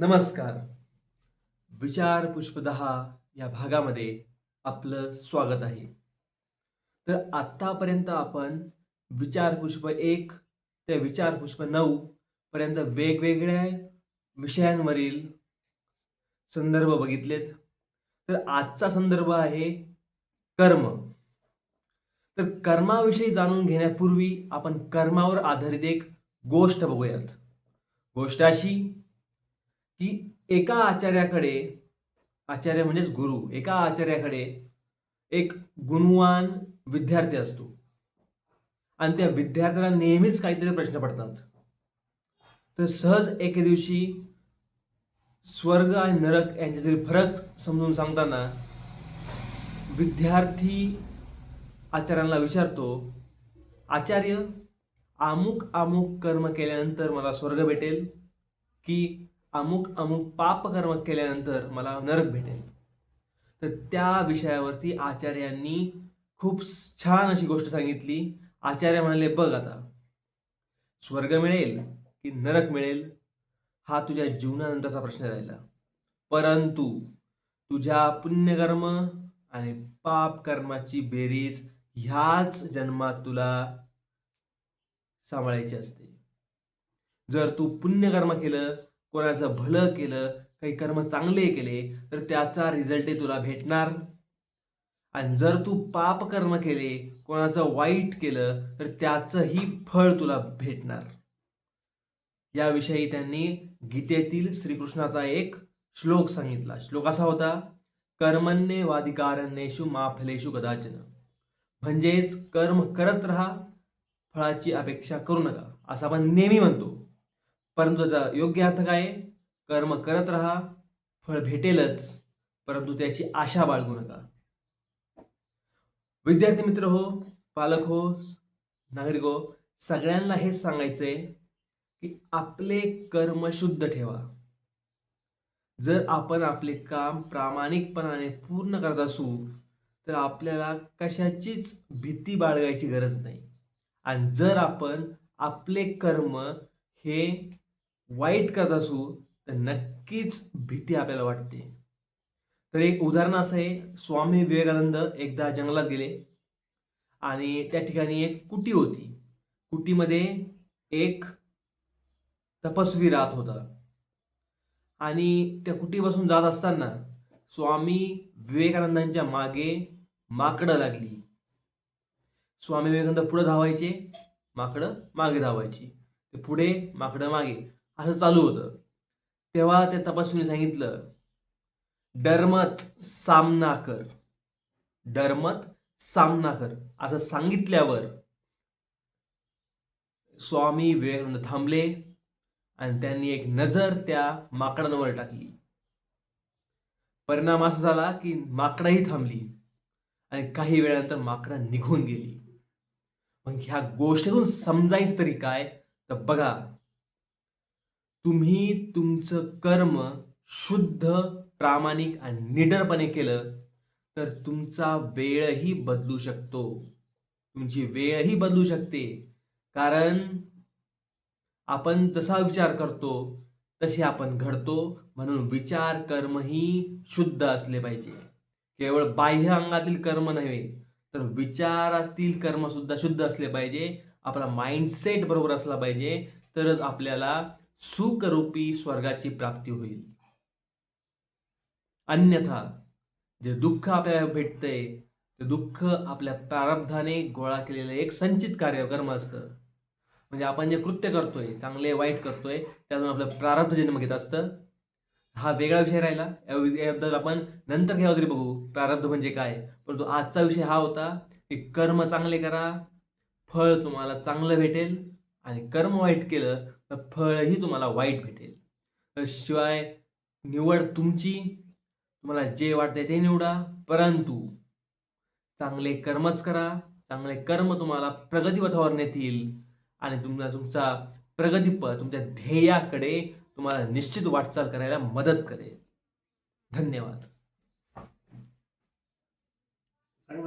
नमस्कार. विचार पुष्पदहा या भागामध्ये आपलं स्वागत आहे. तर आत्तापर्यंत आपण विचार पुष्प एक ते विचार पुष्प नऊ पर्यंत वेगवेगळ्या विषयांवरील संदर्भ बघितलेत. तर आजचा संदर्भ आहे कर्म. तर कर्माविषयी जाणून घेण्यापूर्वी आपण कर्मावर आधारित एक गोष्ट बघूयात. गोष्ट अशी की एका आचार्याकडे आचार्य म्हणजेच गुरु एका आचार्याकडे एक गुणवान विद्यार्थी असतो. आणि त्या विद्यार्थ्याला नेहमीच काहीतरी प्रश्न पडतात. तर सहज एके दिवशी स्वर्ग आणि नरक यांच्यातील फरक समजून सांगताना विद्यार्थी आचार्यांना विचारतो आचार्य अमुक अमुक कर्म केल्यानंतर मला स्वर्ग भेटेल की अमुक अमुक पापकर्म केल्यानंतर मला नरक भेटेल. तर त्या विषयावरती आचार्यांनी खूप छान अशी गोष्ट सांगितली. आचार्य म्हणाले बघ आता स्वर्ग मिळेल की नरक मिळेल हा तुझ्या जीवनानंतरचा प्रश्न राहिला. परंतु तुझ्या पुण्यकर्म आणि पाप कर्माची बेरीज ह्याच जन्मात तुला सांभाळायची असते. जर तू पुण्यकर्म केलं कोणाचं भलं केलं काही कर्म चांगले केले तर त्याचा रिझल्टही तुला भेटणार. आणि जर तू पाप कर्म केले कोणाचं वाईट केलं तर त्याचंही फळ तुला भेटणार. याविषयी त्यांनी गीतेतील श्रीकृष्णाचा एक श्लोक सांगितला. श्लोक असा होता कर्मण्ये वाधिकारण्येशु मा कदाचन. म्हणजेच कर्म करत राहा फळाची अपेक्षा करू नका. असं आपण नेहमी म्हणतो. परंतु त्याचा योग्य अर्थ काय? कर्म करत राहा फळ भेटेलच परंतु त्याची आशा बाळगू नका. विद्यार्थी मित्र हो पालक हो नागरिक हो सगळ्यांना हेच सांगायचंय की आपले कर्म शुद्ध ठेवा. जर आपण आपले काम प्रामाणिकपणाने पूर्ण करत असू तर आपल्याला कशाचीच भीती बाळगायची गरज नाही. आणि जर आपण आपले कर्म हे वाईट करत असू तर नक्कीच भीती आपल्याला वाटते. तर एक उदाहरण असं आहे स्वामी विवेकानंद एकदा जंगलात गेले आणि त्या ठिकाणी एक कुटी होती. कुटीमध्ये एक तपस्वी राहत होता. आणि त्या कुटीपासून जात असताना स्वामी विवेकानंदांच्या मागे माकडं लागली. स्वामी विवेकानंद पुढे धावायचे माकडं मागे धावायची. ते पुढे माकडं मागे. असं चालू होतं. तेव्हा त्या तपस्वीने सांगितलं डरमत सामना कर. डरमत सामना कर. असं सांगितल्यावर स्वामी विवेकानंद थांबले आणि त्यांनी एक नजर त्या माकडांवर टाकली. परिणाम असा झाला की माकडाही थांबली आणि काही वेळानंतर माकडं निघून गेली. मग ह्या गोष्टीतून समजायचं तरी काय? तर बघा तुम्ही तुमचं कर्म शुद्ध प्रामाणिक आणि निडरपणे केलं तर तुमचा वेळही बदलू शकतो. तुमची वेळही बदलू शकते. कारण आपण जसा विचार करतो तसे आपण घडतो. म्हणून विचार कर्मही शुद्ध असले पाहिजे. केवळ बाह्य अंगातील कर्म नव्हे तर विचारातील कर्म सुद्धा शुद्ध असले पाहिजे. आपला माइंडसेट बरोबर असला पाहिजे. तरच आपल्याला सुखरूपी स्वर्गाची प्राप्ती होईल. अन्यथा जे दुःख आपल्याला भेटतंय ते दुःख आपल्या प्रारब्धाने गोळा केलेलं एक संचित कार्य कर्म असतं. म्हणजे आपण जे कृत्य करतोय चांगले वाईट करतोय त्यातून आपलं प्रारब्ध जन्म घेत असतं. हा वेगळा विषय राहिला. याबद्दल आपण नंतर केव्हा तरी बघू प्रारब्ध म्हणजे काय? परंतु आजचा विषय हा होता की कर्म चांगले करा फळ तुम्हाला चांगलं भेटेल आणि कर्म वाईट केलं तर फळही तुम्हाला वाईट भेटेल. शिवाय निवड तुमची तुम्हाला जे वाटते ते निवडा. परंतु चांगले कर्मच करा. चांगले कर्म तुम्हाला प्रगतीपथावर नेतील आणि तुम्हाला तुमचा प्रगतीपथ तुमच्या ध्येयाकडे तुम्हाला निश्चित वाटचाल करायला मदत करेल. धन्यवाद.